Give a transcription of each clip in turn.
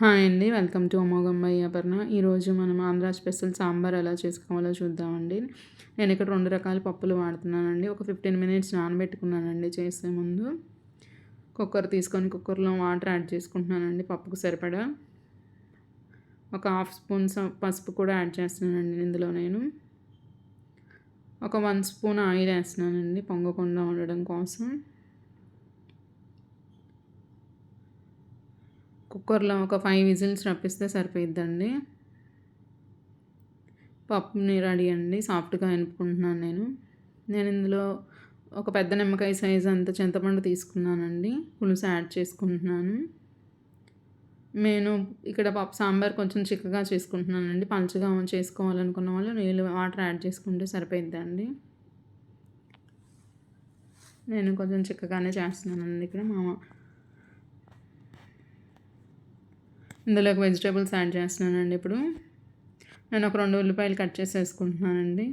Hi అండి. Welcome to Amogham by Aparna. ఈరోజు మనం ఆంధ్ర స్పెషల్ సాంబార్ ఎలా చేసుకోవాలో చూద్దామండి. నేను ఇక్కడ రెండు రకాల పప్పులు వాడుతున్నానండి. ఒక ఫిఫ్టీన్ మినిట్స్ నానబెట్టుకున్నానండి చేసే ముందు. కుక్కర్ తీసుకొని కుక్కర్లో వాటర్ యాడ్ చేసుకుంటున్నానండి పప్పుకు సరిపడా. ఒక హాఫ్ స్పూన్ పసుపు కూడా యాడ్ చేస్తున్నానండి ఇందులో నేను. ఒక వన్ స్పూన్ ఆయిల్ వేస్తున్నానండి పొంగకుండా ఉండడం కోసం. కుక్కర్లో ఒక ఫైవ్ విజిల్స్ రప్పిస్తే సరిపోయిద్దండి. పప్పుని రెడీ అండి. సాఫ్ట్గా ఎనుపుకుంటున్నాను నేను. నేను ఇందులో ఒక పెద్ద నిమ్మకాయ సైజ్ అంత చింతపండు తీసుకున్నానండి. పులుసు యాడ్ చేసుకుంటున్నాను. నేను ఇక్కడ పప్పు సాంబార్ కొంచెం చిక్కగా చేసుకుంటున్నానండి. పలుచగా చేసుకోవాలనుకున్న వాళ్ళు నీళ్ళు వాటర్ యాడ్ చేసుకుంటే సరిపోయిద్దండి. నేను కొంచెం చిక్కగానే చేస్తున్నానండి. ఇక్కడ మా ఇందులోకి వెజిటేబుల్స్ యాడ్ చేస్తున్నానండి ఇప్పుడు. నేను ఒక రెండు ఉల్లిపాయలు కట్ చేసి వేసుకుంటున్నానండి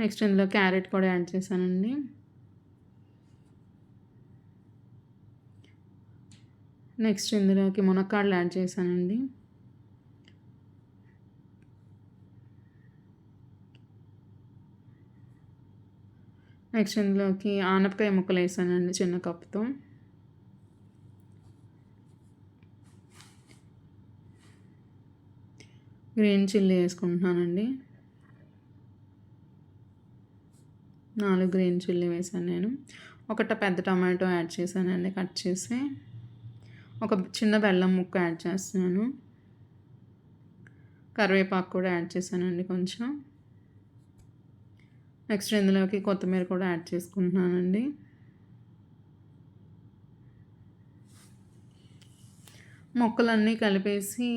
నెక్స్ట్ ఇందులో క్యారెట్ కూడా యాడ్ చేశానండి. నెక్స్ట్ ఇందులోకి మునక్కాడలు యాడ్ చేశానండి. నెక్స్ట్ ఇందులోకి ఆనపకాయ ముక్కలు వేసానండి చిన్న కప్పుతో. గ్రీన్ చిల్లీ వేసుకుంటున్నానండి. నాలుగు గ్రీన్ చిల్లీ వేసాను నేను. ఒకట పెద్ద టమాటో యాడ్ చేశానండి కట్ చేసి. ఒక చిన్న బెల్లం ముక్క యాడ్ చేస్తున్నాను. కరివేపాకు కూడా యాడ్ చేశానండి కొంచెం. నెక్స్ట్ ఇందులోకి కొత్తిమీర కూడా యాడ్ చేసుకుంటున్నానండి. మొక్కలన్నీ కలిపేసి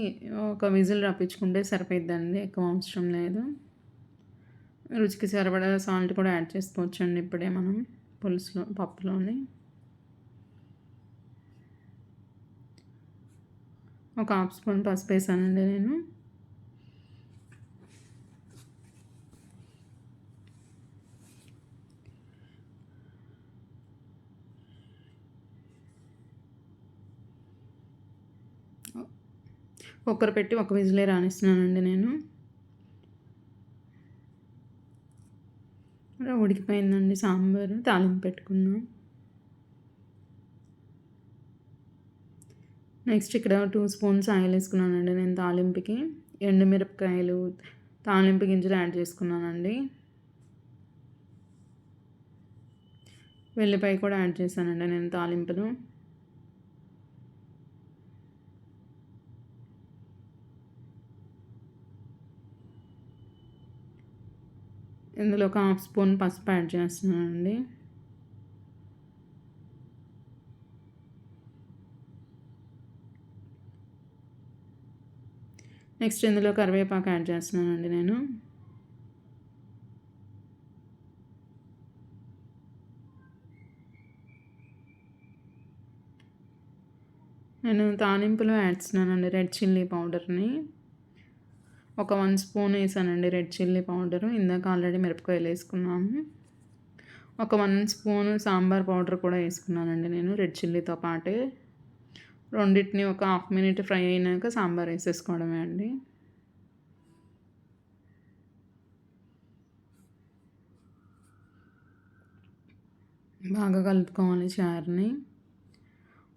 ఒక విజిల్ రప్పించుకుంటే సరిపోద్దండి ఎక్కువ అవసరం లేదు. రుచికి సరిపడా సాల్ట్ కూడా యాడ్ చేసుకోవచ్చండి ఇప్పుడే మనం పులుసులో పప్పులోని. ఒక హాఫ్ స్పూన్ పసుపు వేసానండి నేను. ఒక్కరు పెట్టి ఒక విజిలే రాణిస్తున్నానండి నేను. ఉడికిపోయిందండి సాంబారు తాలింపు పెట్టుకున్నాం నెక్స్ట్ ఇక్కడ టూ స్పూన్స్ ఆయిల్ వేసుకున్నానండి నేను తాలింపుకి. ఎండుమిరపకాయలు తాలింపు గింజలు యాడ్ చేసుకున్నానండి. వెల్లిపాయ కూడా యాడ్ చేశానండి నేను తాలింపును. ఇందులో ఒక హాఫ్ స్పూన్ పసుపు యాడ్ చేస్తున్నానండి. నెక్స్ట్ ఇందులో కరివేపాకు యాడ్ చేస్తున్నానండి నేను. నేను తాలింపులో యాడ్ చేస్తున్నానండి రెడ్ చిల్లీ పౌడర్ని. ఒక వన్ స్పూన్ వేసానండి రెడ్ చిల్లీ పౌడరు. ఇందాక ఆల్రెడీ మిరపకాయలు వేసుకున్నాము. ఒక వన్ స్పూన్ సాంబార్ పౌడర్ కూడా వేసుకున్నానండి నేను రెడ్ చిల్లీతో పాటే. రెండింటిని ఒక హాఫ్ మినిట్ ఫ్రై అయినాక సాంబార్ వేసేసుకోవడమే అండి. బాగా కలుపుకోవాలి చారుని.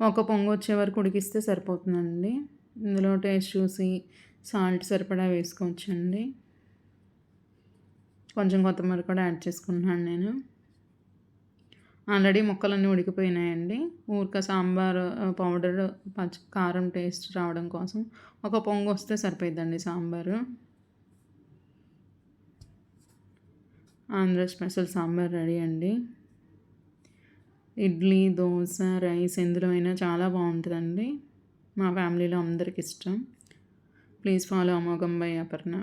ఒక పొంగు వచ్చే వరకు ఉడికిస్తే సరిపోతుందండి. ఇందులో టేస్ట్ చూసి సాల్ట్ సరిపడా వేసుకోవచ్చండి. కొంచెం కొత్తిమీర కూడా యాడ్ చేసుకుంటున్నాను నేను. ఆల్రెడీ ముక్కలన్నీ ఉడికిపోయినాయండి. ఊరిక సాంబార్ పౌడర్ పచ్చ కారం టేస్ట్ రావడం కోసం ఒక పొంగు వస్తే సరిపోయిద్దండి సాంబారు. ఆంధ్ర స్పెషల్ సాంబార్ రెడీ అండి. ఇడ్లీ దోశ రైస్ ఎందులో అయినా చాలా బాగుంటుందండి. మా ఫ్యామిలీలో అందరికి ఇష్టం. പ്ലീസ് ഫോളോ അമോഘം ബൈ അപർണ